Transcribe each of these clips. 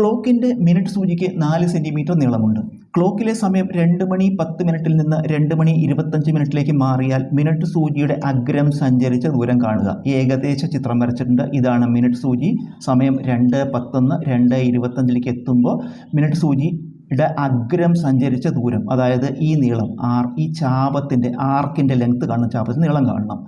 ക്ലോക്കിന്റെ മിനിറ്റ് സൂചിക്ക് നാല് സെന്റിമീറ്റർ നീളമുണ്ട്. ക്ലോക്കിലെ സമയം രണ്ട് മണി പത്ത് മിനിറ്റിൽ നിന്ന് രണ്ട് മണി ഇരുപത്തഞ്ച് മിനിറ്റിലേക്ക് മാറിയാൽ മിനിറ്റ് സൂചിയുടെ അഗ്രം സഞ്ചരിച്ച ദൂരം കാണുക. ഏകദേശ ചിത്രം വരച്ചിട്ടുണ്ട്. ഇതാണ് മിനിറ്റ് സൂചി. സമയം രണ്ട് പത്തൊന്ന് രണ്ട് ഇരുപത്തഞ്ചിലേക്ക് എത്തുമ്പോൾ മിനിറ്റ് സൂചി യുടെ അഗ്രം സഞ്ചരിച്ച ദൂരം അതായത് ഈ നീളം ആർ ഈ ചാപത്തിന്റെ ആർക്കിന്റെ ലെങ്ത് കാണണം ചാപത്തിന്റെ നീളം കാണണം.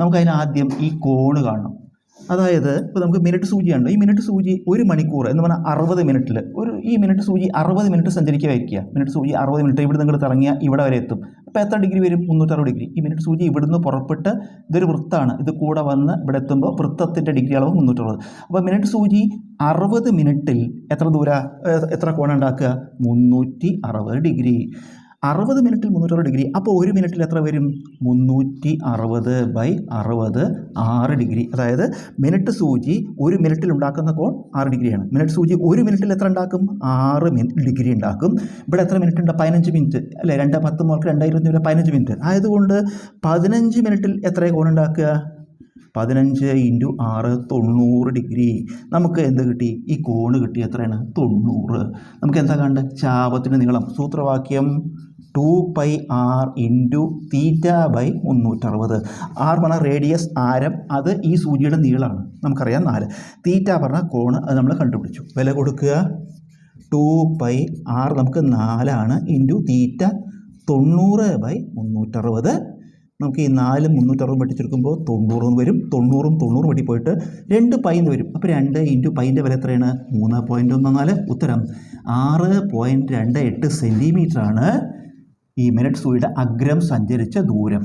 നമുക്കതിന് ആദ്യം ഈ കോണ് കാണണം. അതായത് ഇപ്പോൾ നമുക്ക് മിനിറ്റ് സൂചിയുണ്ട് ഈ മിനിറ്റ് സൂചി ഒരു മണിക്കൂർ എന്ന് പറഞ്ഞാൽ അറുപത് മിനിറ്റിൽ ഒരു ഈ മിനിറ്റ് സൂചി അറുപത് മിനിറ്റ് സഞ്ചരിക്കുക വയ്ക്കുക. മിനിറ്റ് സൂചി അറുപത് മിനിറ്റ് ഇവിടെ നിങ്ങൾ ഇറങ്ങിയാൽ ഇവിടെ വരെ എത്തും. അപ്പോൾ എത്ര ഡിഗ്രി വരും? മുന്നൂറ്ററുപത് ഡിഗ്രി ഈ മിനിറ്റ് സൂചി ഇവിടുന്ന് പുറപ്പെട്ട് ഇതൊരു വൃത്താണ്. ഇത് കൂടെ വന്ന് ഇവിടെ എത്തുമ്പോൾ വൃത്തത്തിന്റെ ഡിഗ്രി അളവ് മുന്നൂറ്ററുപത്. അപ്പോൾ മിനിറ്റ് സൂചി അറുപത് മിനിറ്റിൽ എത്ര ദൂര? എത്ര കോണം ഉണ്ടാക്കുക മുന്നൂറ്റി അറുപത് ഡിഗ്രി അറുപത് മിനിറ്റിൽ മുന്നൂറ്ററുപത് ഡിഗ്രി. അപ്പോൾ ഒരു മിനിറ്റിൽ എത്ര വരും? മുന്നൂറ്റി അറുപത് ബൈ അറുപത് ആറ് ഡിഗ്രി. അതായത് മിനിറ്റ് സൂചി ഒരു മിനിറ്റിൽ ഉണ്ടാക്കുന്ന കോൺ ആറ് ഡിഗ്രിയാണ്. മിനിറ്റ് സൂചി ഒരു മിനിറ്റിൽ എത്ര ഉണ്ടാക്കും? ആറ് മിനിറ്റ് ഡിഗ്രി ഉണ്ടാക്കും. ഇവിടെ എത്ര മിനിറ്റ് ഉണ്ട് പതിനഞ്ച് മിനിറ്റ്. അല്ലേ? രണ്ട് പത്ത് മുതൽ രണ്ടായിരത്തി പതിനഞ്ച് മിനിറ്റ്. ആയതുകൊണ്ട് പതിനഞ്ച് മിനിറ്റിൽ എത്ര കോൺ ഉണ്ടാക്കുക? പതിനഞ്ച് ഇന്റു ആറ് തൊണ്ണൂറ് ഡിഗ്രി. നമുക്ക് എന്ത് കിട്ടി? ഈ കോണ് കിട്ടി എത്രയാണ്? തൊണ്ണൂറ്. നമുക്ക് എന്താ കണ്ട്? ചാപത്തിന്റെ നീളം. സൂത്രവാക്യം two pi R into theta by മുന്നൂറ്ററുപത്. R പറഞ്ഞാൽ റേഡിയസ് ആരം. അത് ഈ സൂചിയുടെ നീളമാണ് നമുക്കറിയാം നാല്. തീറ്റ പറഞ്ഞ കോണ് അത് നമ്മൾ കണ്ടുപിടിച്ചു. വില കൊടുക്കുക. ടു പൈ ആർ നമുക്ക് നാലാണ് ഇന്റു തീറ്റ തൊണ്ണൂറ് ബൈ മുന്നൂറ്ററുപത്. നമുക്ക് ഈ നാലും മുന്നൂറ്ററുപത് വെട്ടിച്ചെടുക്കുമ്പോൾ തൊണ്ണൂറും വരും. തൊണ്ണൂറും തൊണ്ണൂറും വെട്ടി പോയിട്ട് രണ്ട് പൈന്ന് വരും. അപ്പോൾ രണ്ട് ഇന്റു പൈന്റെ വില എത്രയാണ്? മൂന്ന് പോയിന്റ് ഒന്ന് നാല്. ഉത്തരം ആറ് പോയിന്റ് രണ്ട് എട്ട് സെന്റിമീറ്ററാണ് ഈ മിനിറ്റ് സൂയുടെ അഗ്രം സഞ്ചരിച്ച ദൂരം.